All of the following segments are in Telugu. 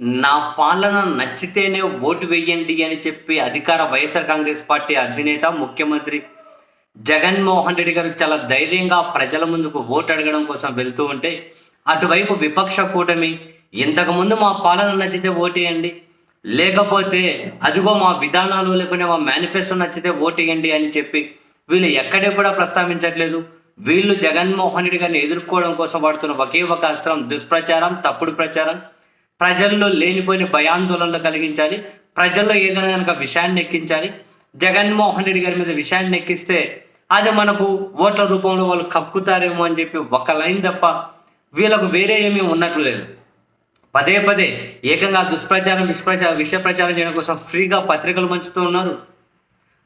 నా పాలన నచ్చితేనే ఓటు వేయండి అని చెప్పి అధికార వైఎస్ఆర్ కాంగ్రెస్ పార్టీ అధినేత ముఖ్యమంత్రి జగన్మోహన్ రెడ్డి గారు చాలా ధైర్యంగా ప్రజల ముందుకు ఓటు అడగడం కోసం వెళ్తూ ఉంటే అటువైపు విపక్ష కూటమి ఇంతకుముందు మా పాలన నచ్చితే ఓటేయండి లేకపోతే అదిగో మా విధానాలు లేకుండా మా మేనిఫెస్టో నచ్చితే ఓటేయండి అని చెప్పి వీళ్ళు ఎక్కడే కూడా ప్రస్తావించట్లేదు. వీళ్ళు జగన్మోహన్ రెడ్డి గారిని ఎదుర్కోవడం కోసం వాడుతున్న ఒకే ఒక అస్త్రం దుష్ప్రచారం తప్పుడు ప్రచారం. ప్రజల్లో లేనిపోయిన భయాందోళనలు కలిగించాలి. ప్రజల్లో ఏదైనా కనుక విషయాన్ని ఎక్కించాలి. జగన్మోహన్ రెడ్డి గారి మీద విషయాన్ని ఎక్కిస్తే అది మనకు ఓట్ల రూపంలో వాళ్ళు కక్కుతారేమో అని చెప్పి ఒక లైన్ తప్ప వీళ్ళకు వేరే ఏమీ ఉన్నట్లు లేదు. పదే పదే ఏకంగా దుష్ప్రచారం విష్ప్రచారం విష ప్రచారం చేయడం కోసం ఫ్రీగా పత్రికలు పంచుతూ ఉన్నారు.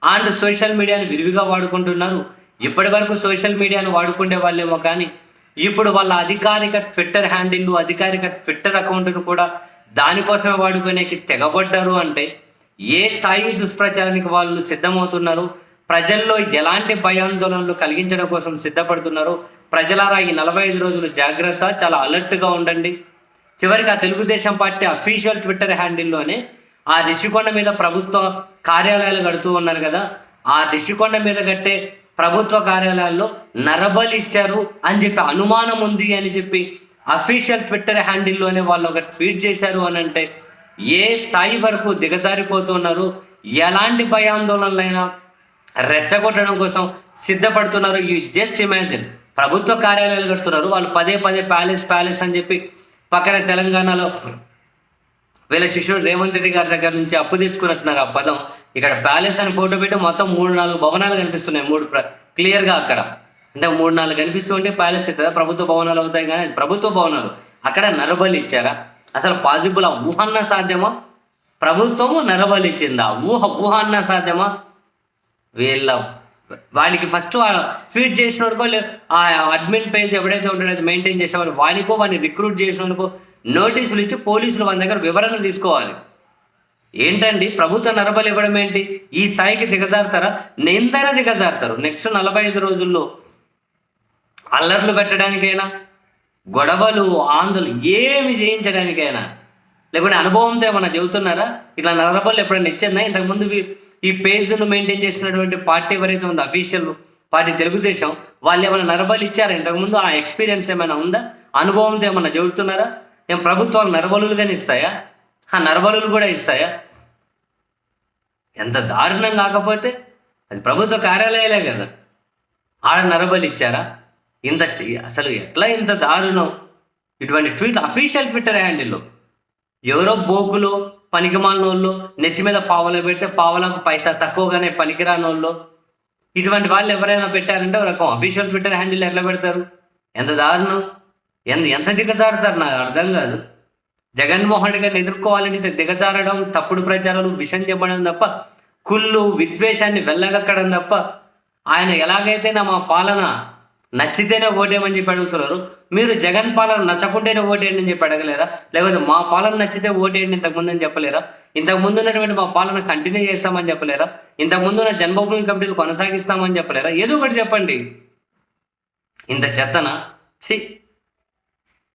అండ్ సోషల్ మీడియాని విరివిగా వాడుకుంటున్నారు. ఇప్పటి వరకు సోషల్ మీడియాను వాడుకునే వాళ్ళేమో కానీ ఇప్పుడు వాళ్ళ అధికారిక ట్విట్టర్ హ్యాండిల్ అధికారిక ట్విట్టర్ అకౌంట్ను కూడా దానికోసమే వాడుకునేకి తెగబడ్డారు అంటే ఏ స్థాయి దుష్ప్రచారానికి వాళ్ళు సిద్ధమవుతున్నారు? ప్రజల్లో ఎలాంటి భయాందోళనలు కలిగించడం కోసం సిద్ధపడుతున్నారు? ప్రజలారా ఈ నలభై ఐదు రోజులు జాగ్రత్త చాలా అలర్ట్గా ఉండండి. చివరికి ఆ తెలుగుదేశం పార్టీ అఫీషియల్ ట్విట్టర్ హ్యాండిల్లోనే ఆ రిషికొండ మీద ప్రభుత్వ కార్యాలయాలు కడుతూ ఉన్నారు కదా. ఆ రిషికొండ మీద కట్టే ప్రభుత్వ కార్యాలయాల్లో నరబలి ఇచ్చారు అని చెప్పి అనుమానం ఉంది అని చెప్పి అఫీషియల్ ట్విట్టర్ హ్యాండిల్లోనే వాళ్ళు ఒక ట్వీట్ చేశారు అని అంటే ఏ స్థాయి వరకు దిగజారిపోతున్నారు? ఎలాంటి భయాందోళనలైనా రెచ్చగొట్టడం కోసం సిద్ధపడుతున్నారు? యూ జస్ట్ ఇమాజిన్ ప్రభుత్వ కార్యాలయాలు కడుతున్నారు. వాళ్ళు పదే పదే ప్యాలెస్ ప్యాలెస్ అని చెప్పి పక్కన తెలంగాణలో వీళ్ళ శిష్యుడు రేవంత్ రెడ్డి గారి దగ్గర నుంచి అప్పు తెచ్చుకున్నట్టున్నారు ఆ పదం. ఇక్కడ ప్యాలెస్ అని ఫోటో పెట్టి మొత్తం మూడు నాలుగు భవనాలు కనిపిస్తున్నాయి. మూడు క్లియర్గా అక్కడ. అంటే మూడు నాలుగు కనిపిస్తుంటే ప్యాలెస్ అవుతుందా ప్రభుత్వ భవనాలు అవుతాయి కానీ ప్రభుత్వ భవనాలు. అక్కడ నరబలి ఇచ్చారా? అసలు పాజిబుల్ ఆ ఊహన్న సాధ్యమా? ప్రభుత్వము నరబలి ఇచ్చిందా? ఊహ ఊహన్న సాధ్యమా? వీళ్ళ వాడికి ఫస్ట్ ట్వీట్ చేసినోడుకో ఆ అడ్మిన్ పేజ్ ఎవడైతే ఉంటాడో మెయింటైన్ చేసేవాడు. వానికో వాడిని రిక్రూట్ చేసినందుకో నోటీసులు ఇచ్చి పోలీసులు వాళ్ళ దగ్గర వివరణ తీసుకోవాలి. ఏంటండి? ప్రభుత్వ నరబలి ఇవ్వడం ఏంటి? ఈ స్థాయికి దిగజారుతారా? ఎంతైనా దిగజారుతారు. నెక్స్ట్ నలభై ఐదు రోజుల్లో అల్లర్లు పెట్టడానికైనా గొడవలు ఆందోళన ఏమి చేయించడానికైనా లేకుంటే అనుభవంతో ఏమైనా చెబుతున్నారా? ఇట్లా నరబలు ఎప్పుడైనా ఇచ్చిందా? ఇంతకుముందు ఈ పేజ్ను మెయింటైన్ చేసినటువంటి పార్టీ ఎవరైతే ఉందో అఫీషియల్ పార్టీ తెలుగుదేశం వాళ్ళు ఏమైనా నరబలు ఇచ్చారా? ఇంతకుముందు ఆ ఎక్స్పీరియన్స్ ఏమైనా ఉందా? అనుభవంతో ఏమైనా చెబుతున్నారా? ఏం ప్రభుత్వాలు నరబలుగానే ఇస్తాయా? ఆ నరబలులు కూడా ఇస్తాయా? ఎంత దారుణం కాకపోతే అది ప్రభుత్వ కార్యాలయాలే కదా. ఆడ నరబలి ఇచ్చారా? ఇంత అసలు ఎట్లా ఇంత దారుణం? ఇటువంటి ట్వీట్ అఫీషియల్ ట్విట్టర్ హ్యాండిల్లో. ఎవరో బోకులు పనికిమాలినోళ్ళు నెత్తి మీద పావలు పెడితే పావలకు పైసా తక్కువగానే పనికిరానోళ్ళు. ఇటువంటి వాళ్ళు ఎవరైనా పెట్టారంటే ఒక రకం అఫీషియల్ ట్విట్టర్ హ్యాండిల్ ఎట్లా పెడతారు? ఎంత దారుణం? ఎంత ఎంత దిగజారుతారు నాకు అర్థం కాదు. జగన్మోహన్ రెడ్డి గారిని ఎదుర్కోవాలంటే దిగజారడం తప్పుడు ప్రచారాలు విషం చెప్పడం తప్ప కుళ్ళు విద్వేషాన్ని వెళ్ళగక్కడం తప్ప ఆయన ఎలాగైతే నా మా పాలన నచ్చితేనే ఓటేయమని చెప్పి అడుగుతున్నారు మీరు జగన్ పాలన నచ్చకుంటేనే ఓటేయండి అని చెప్పి అడగలేరా? లేకపోతే మా పాలన నచ్చితే ఓటేయండి ఇంతకుముందు అని చెప్పలేరా? ఇంతకుముందు ఉన్నటువంటి మా పాలన కంటిన్యూ చేస్తామని చెప్పలేరా? ఇంతకుముందు ఉన్న జన్మభూమి కమిటీలు కొనసాగిస్తామని చెప్పలేరా? ఏదో ఒకటి చెప్పండి. ఇంత చెత్తన? ఛీ!